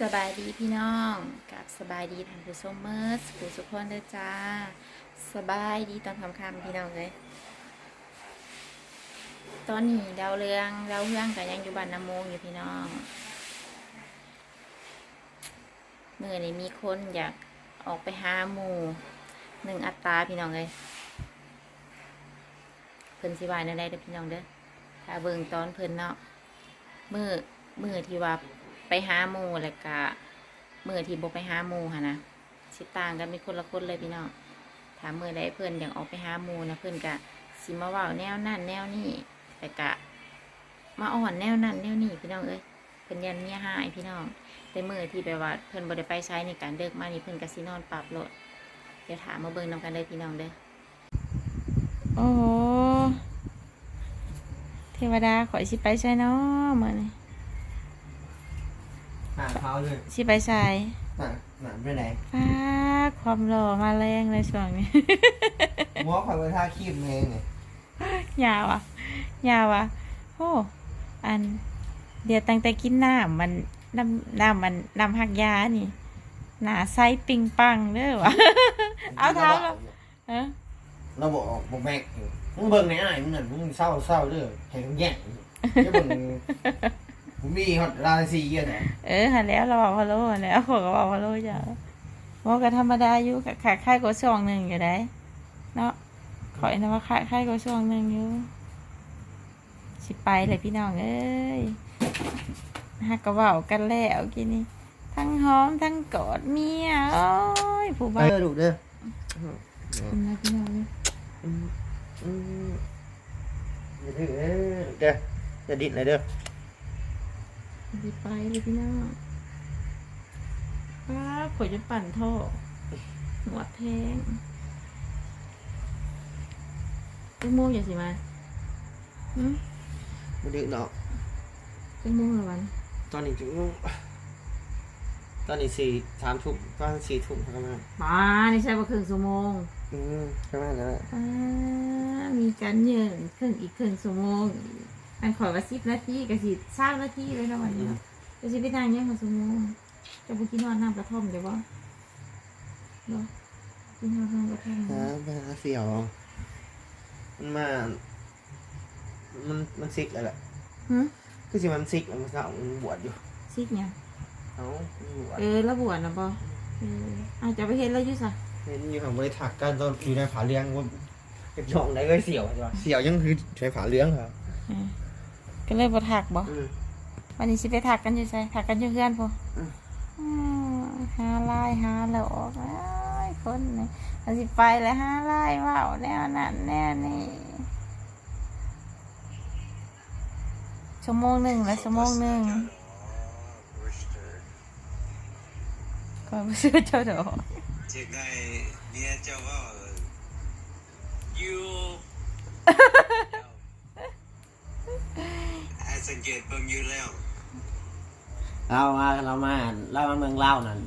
สบายดีพี่น้องกับสบายดีทานผู้ชมเมื่อสกูสุขคนเด้อจ้า สบายดีตอนคำๆพี่น้องเลย ตอนนี้ดาวเรืองดาวเรืองกับยังอยู่บ้านน้ำมงอยู่พี่น้องเมื่อนี้มีคนอยากออกไปหาหมูหนึ่งอัตราพี่น้องเลยเพิ่นสิวายนั่นได้เด้อพี่น้องเด้อถ้าเบิ่งตอนเพิ่นเนาะมือมือที่ว่า หาหมูแล้วก็มือที่บไปหาหมูค่ะนะสิต่างกันเป็นคนละคนเลยพี่น้องถามมือใดเพื่อนอย่ากออกไปหาหมูนะเพื่อนกะสิมาเว่าแนวนั่นแนวนี่แต่กะ มาอ่อนแนวนั่นแนวนี่พี่น้องเอ้ยเพื่อนยันเมียหายพี่น้อง แต่มือที่แบบว่าเพื่อนบได้ไปใช้ในการเดิกมานี่เพื่อนกะสินอนปรับโหลดเดี๋ยวถามมาเบิ่งนำกันเลยพี่น้องเด้อโอ้โหเทวดาขอยสิไปใช่เนาะมื่อนี้ หาเขาเลยสิไปใส่หนาหนาไปไหนฟ้าความหล่อมาแรงเลยช่วงนี้มอคอยไปท่าคีบเองเนี่ยยาวอะ ยาวอะโอ้อัน เดี๋ยวตั้งแต่กินน้ำมันน้ำน้ำมันน้ำหักยานี่ หนาไซปิงปังเด้อวะ เอาเท้าเราเออเราบอกบอกแม็กมึงเบิ่งในอ้ายมึงนั่นมึงเศร้าเศร้าเด้อเห็นมึงแย่งจะเบิ่ง ผมมีฮอตราซีเยอะแต่เออหันแล้วเราบอกพะโล้หันแล้วขอยก็บอกพะโล้จ้ะว่าก็ธรรมดาอยู่ค่ะขาค่ายก็ช่วงหนึ่งอยู่ได้เนาะขอยนะว่าค่ายค่ายก็ช่วงหนึ่งอยู่สิไปเลยพี่น้องเอ้ยฮักกระเว้ากันแล้วกินนี่ทั้งหอมทั้งกอดเมียโอ้ยผู้บ้าเด้อลูกเด้อคุณนะพี่น้องเอ้ยอืมอืมอย่าดื้อเด้อเด้ออย่าดิ้นเลยเด้อ สิไปเลยพี่น้องป้าขอยจะปั่นท่อ หัวแทงเป็นโมงอย่าสิมาหืมไม่ดื้อดอก เป็นโมงละวัน ตอนนี้ถึงตอนนี้สี่สามทุ่มตอนสี่ทุ่มประมาณป้านี่ใช่ว่าครึ่งชั่วโมง อืมประมาณนั้นแหละป้ามีการเยินครึ่งอีกครึ่งชั่วโมง อันขอยว่าสิบนาทีกับสิสามนาทีเลยนะวันนี้จะสิไปทางยังมาชั่วโมงจะบุกินนอนน้ำกระท่อมเดี๋ยวบ่เนาะกินนอนน้ำกระท่อมฮะไปหาเสี่ยวมันมา มันมันซิกแล้วแหละฮะคือสิมันซิกแล้วมันเศร้ามันบวชอยู่ซิกเนี่ยเอ้ามันบวชเออแล้วบวชนะบ่เอออาจจะไปเห็นแล้วอยุ่ซะเห็นอยู่ของบริถักกันตอนอยู่ในผาเลี้ยงว่าเก็บช่องไหนก็เสี่ยวใช่ปะเสี่ยวยังคือใช้ผาเลี้ยงเหรอเออ ก็เลยบ่ถักบ่อืม วันนี้สิไปถักกันอยู่ไสถักกันอยู่เพื่อนพออืม อืมหาลายหาแล้วออกอ้ายคนนี่มันสิไปแล้วหาลายว่าวแนวนั้นแนวนี้ชั่วโมงหนึ่งแล้วชั่วโมงหนึ่งก็ไม่ซื้อเจ้าดอกจะได้เนี่ยเจ้าว่าอยู่ไอ้ สังเกตเบิ่งอยู่แล้วเรามาเรามาเรามาเมืองเล่าวนั่น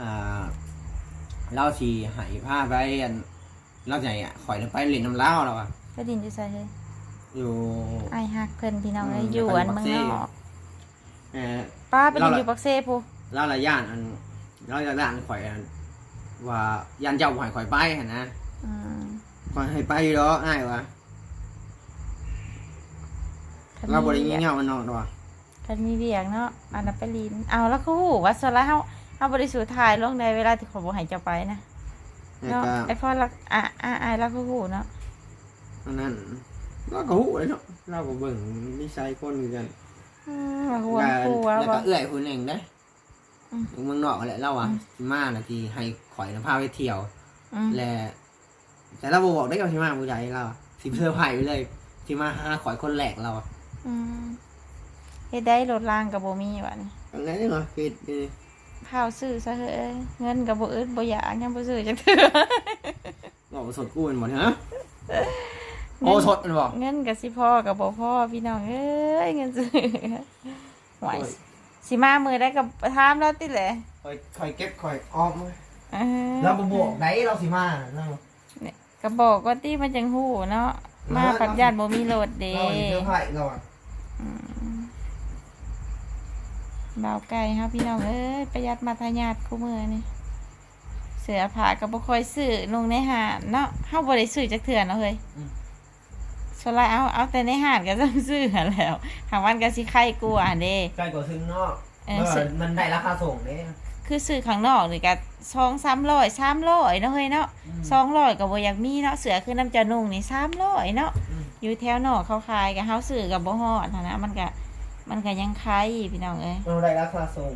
อ่าเล่าสีหายผ้าไปอันเล่าใหญ่อะข่อยไปเล่นน้ำเล่าวเราอะไปดินอยู่ไสเฮ้ยอยู่ ไอ้ฮักเพิ่นพี่น้องเลยอืมอยู่อันไปเมืองอยู่นปัอกกเซ่เออป้าไปดินเราอยู่ปักเซ่พูเล่าละย่านอันเล่าละย่านข่อยอันว่ายันเจ้าข่อยข่อยไปหั่นนะอืมข่อยให้ไปอยู่แล้วง่ายวะ เราบริงีเงามันนอนตัวคันมีเวียงเนาะอันนั้นไปลินเอาแล้วก็หูว่าสละเฮาเฮาบริสุทธิ์ถ่ายลงในเวลาที่ขอบ่ให้เจ้าไปนะแล้วเนาะก็ไอ้พ่อละอะอะอะแล้วก็หูเนาะอันนั้นเราก็หูเลยเนาะเราก็เบิ่งนิสัยคนเหมือนกันอืมมาควรครูแล้แล้ววก็บ่เอื้อยคนเองได้อืม อยู่เมืองนอกแหละเราอะอืมสิมาน่ะที่ให้ข่อยนะพาไปเที่ยว อืม และแต่เราบ่บอกได้กับสิมาผู้ใหญ่เราอะสิเพื่อร์ไผ่ไปเลยสิมาหาข่อยคนแรกเราอะ อืมเฮ็ดได้รถรางก็บ่มีวะนี่อันนั้นนี่เหรอคือคือพาวซื้อซะเฮ้ยเงินก็บ่อึดบ่อยากยังบ่ซื้อจักเทื่อบอกว่าสดกู้มันหมดฮะโอ้สดมันบอกเงินก็สิพ่อก็บ่พ่อพี่น้องเอ้ยเงินซื้อหวยสิมามื้อได้ก็ถามแล้วติแหละข่อยข่อยเก็บข่อยออมไว้เออเราบ่บอกได้เราสิมาเราก็บอกว่าตี้มันจังหูเนาะมาปัญญาติบ่มีโหลดเด้เราสิเพื่อร์ไผ่เราอะอืม เบาไก่เฮาพี่น้องเอ้ยประหยัดมาทายาทคู่มือนี่เสือผ้าก็บ่ค่อยซื้อลงในห้างเนาะเฮาบ่ได้ซื้อจักเทื่อเนาะเฮ้ยส่วนหลายเอาเอาแต่ในห้างก็ต้องซื้อหั่นแหล้วทางวันก็สิไข่กลัวอันเด้ใกล้กว่าถึงเนาะเออเออซื้อมันได้ราคาส่งเด้คือซื้อข้างนอกนี่ก็สองสามร้อยสามร้อยเนาะเฮ้ยเนาะสองร้อยก็บ่อยากมีเนาะเสือคือน้ำจะนุ่งนี่สามร้อยเนาะ อืมอยู่แถวนอกเขาขายกับเฮาซื้อกับบ่ฮอดหั้นนะมันก็มันก็ยังขายพี่น้องเอ้ยมันได้ราคาส่ง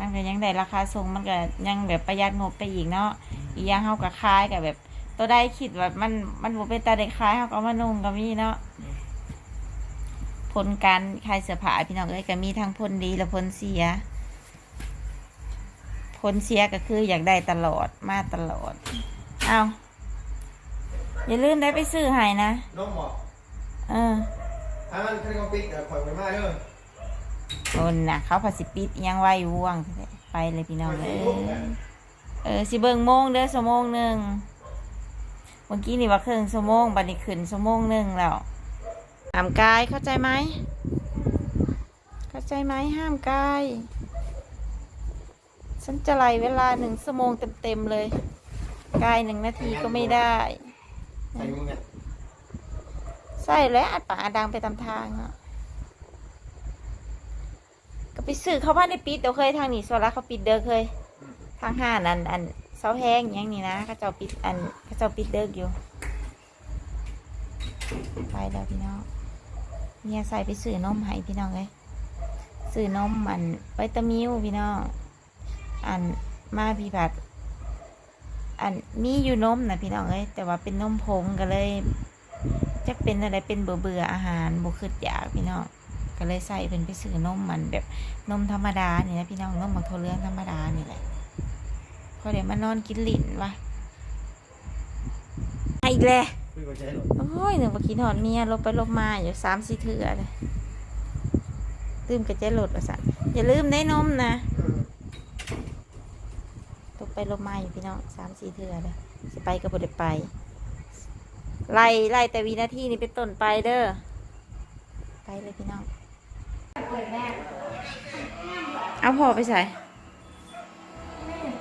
มันก็ยังได้ราคาส่งมันก็ยังแบบประหยัดงบไปอีกเนาะอีกอย่างเฮาก็ขายกับแบบ ตัวได้คิดว่ามันมันบ่เป็นตาได้ขายเฮาก็เอามานุ่งก็มีเนาะผลการขายเสื้อผ้าพี่น้องเอ้ยก็มีทั้งผลดีและผลเสีย ผลเสียก็คืออยากได้ตลอดมาตลอด เอาอย่าลืมได้ไปซื้อให้นะ น้องบอกเออถ้ามันคลิกปิดข่อยไปมาเด้อโอนน่ะ เขาผัดสิปิดอิหยังไว้ว่วงไปเลยพี่น้องเลยเออสิเบิ่งโมงเด้อสมงหนึ่งเมื่อกี้นี่ว่าครึ่งสมงบัดนี้ขึ้นสมงหนึ่งแล้วห้ามกายเข้าใจไหมเข้าใจไหมห้ามกายฉันจะไล่เวลาหนึ่งชั่วโมงเต็มๆเลยกายหนึ่งนาทีก็ไม่ได้ใส่มึงเนี่ยใส่แล้วอัดปากอัดดังไปตามทางอะก็ไปซื้อเขาบ้าในปิดเดี๋ยวเคยทางนี้ส่วนละเขาปิดเด้อเคย ทางห้านันอันเสาแห้งอยังนี่นะเขาเจ้าปิดอันเขาเจ้าปิดเด้ออยู่ ไปแล้วพี่น้องเนี่ยใส่ไปซื้อนมให้พี่น้องเลยซื้อนมมันไวตามิวพี่น้องอันมาพี่ผัดอันมีอยู่นมนะพี่น้องเอ้ยแต่ว่าเป็นนมผงก็เลย จะเป็นอะไรเป็นเบื่อเบื่ออาหารบุคืดอยากพี่น้องก็เลยใส่เป็นไปซื้อนมมันแบบนมธรรมดานี่นะพี่น้องนมบางโทเรื่องธรรมดานี่แหละพอเดี๋ยวมานอนกินลิ้นวะไอ้และคุยกับใจหรอโอ้ยหนึ่งปกินหอนเมียลบไปลบมาอยู่สามสี่เถื่อเลยลืมกระเจรถละสันอย่าลืมได้นมนะลบไปลบมาอยู่พี่น้องสามสี่เถื่อเลยสิไปก็บ่ได้ไป ไล่ไล่แต่วินาทีนี้เป็นต้นไปเด้อไปเลยพี่น้องเอาพอไปใส่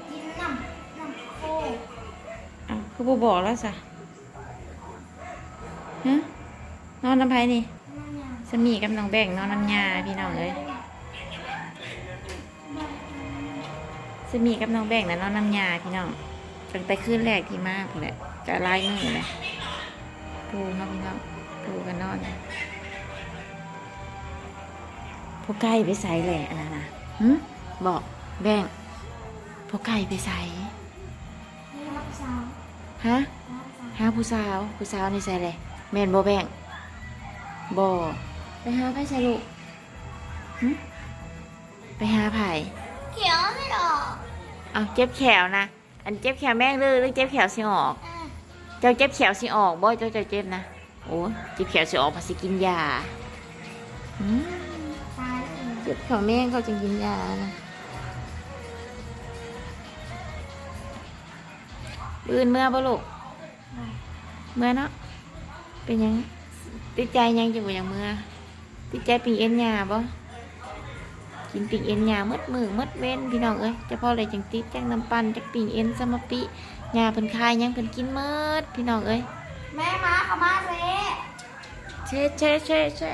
กินน้ำน้ำโคกเอาคือบ่บอกแล้วสะฮะนอนน้ำไผ่นี่น้ำยาสมีกับน้องแบ่งนอนน้ำยาพี่น้องเลยสมีกับน้องแบ่งนะนอนน้ำยาพี่น้องตั้งแต่คืนแรกที่มากแหละจะลายมือเลย ปูครับพี่น้องปูกันนอนพวกไก่ไปใส่แหละอันนะนะหึบอกแบ่งพวกไก่ไปใส่ให้รับสาวฮะรับสาวหาผู้สาวผู้สาวนี่ใส่เลยแม่นบ่แบ่งบ่ไปหาไผใส่ลูกหึไปหาไผเขียวไม่ออกเอาเจ็บแขวนะอันเจ็บแขวแม่งเลยหรือเจ็บแขวสิออกอะ เจ้าเจ็บแขวสิออกบ่เจ้าเจ้าเจ็บนะโอ้เจ็บแขวสิออกภาสิกินยาหืมตายแล้วเจ็บแขวแม่งเขาจึงกินยานะปืนเมื่อบ่ลูกเมื่อเนาะเป็นหยังติดใจหยังจังบ่หยังเมื่อติดใจปิงเอ็นยาบ่กินปิงเอ็นยามืดมือมืดเว้นพี่น้องเอ้ยเจะพออะไรจังติดจังน้ำปั่นจักปิงเอ็นสมปิ ยาเพิ่นคายหยังเพิ่นกินมืดพี่น้องเอ้ยแม่มาเขามาเซ่เช่เช่เช่เช่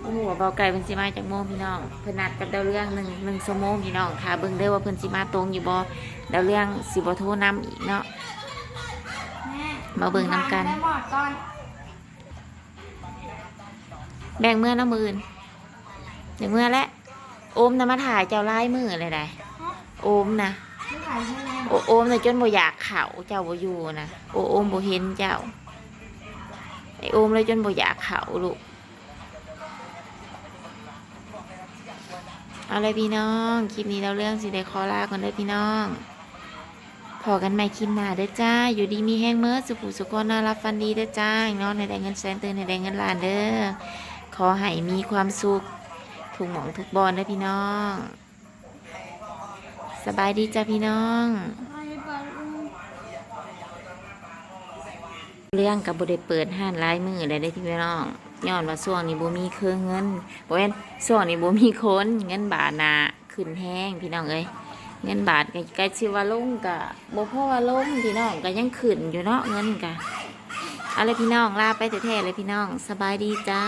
โอ้โหเบาไก่เพิ่นสิมาจากโมงพี่น้องเพิ่นนัดกับดาวเรื่องหนึ่งหนึ่งชั่วโมงพี่น้องค่ะเบิ่งเด้อว่าเพิ่นสิมาตรงอยู่บ่ดาวเรื่องสิบ่โทรนำอีกเนาะแม่มาเบิ่งนำกันแม่หมอดก่อนแบ่งเมื่อน้ำมืออื่นเดี๋ยวเมื่อแล้วโอมนะมาถ่ายเจ้าลายมือเลยได้ โอมนะโอโอมนะจนบ่อยากเข่าเจ้าบ่อยู่นะโอโอมบ่เห็นเจ้าไอโอมเลยจนบ่อยากเข่าลูกเอาเลยพี่น้องคลิปนี้เราเรื่องสิได้ขอลาก่อนเด้พี่น้องพอกันใหม่คลิปหน้าเด้อจ้า อยู่ดีมีแห้งเมื่อสุขุสุขน่ารับฟันดีเด้อจ้านอนในแดงเงินแสนตื่นในแดงเงินล้านเด้อขอให้มีความสุขทุกหมองทุกบอลนะพี่น้อง สบายดีจ้ะพี่น้อง เรื่องกับบได้เปิดห้านลายมือเลยได้พี่น้องย้อนว่าช่วงนี้บ่มีเครื่องเงินบ่แม่นช่วงนี้บ่มีคนเงินบาทน่ะขึ้นแฮงพี่น้องเอ้ยเงินบาทก็ใกล้สิว่าลงก็บ่พอว่าลงพี่น้องก็ยังขึ้นอยู่เนาะเงินก็เอาเลยพี่น้องลาไปแท้ๆเลยพี่น้อง สบายดีจ้า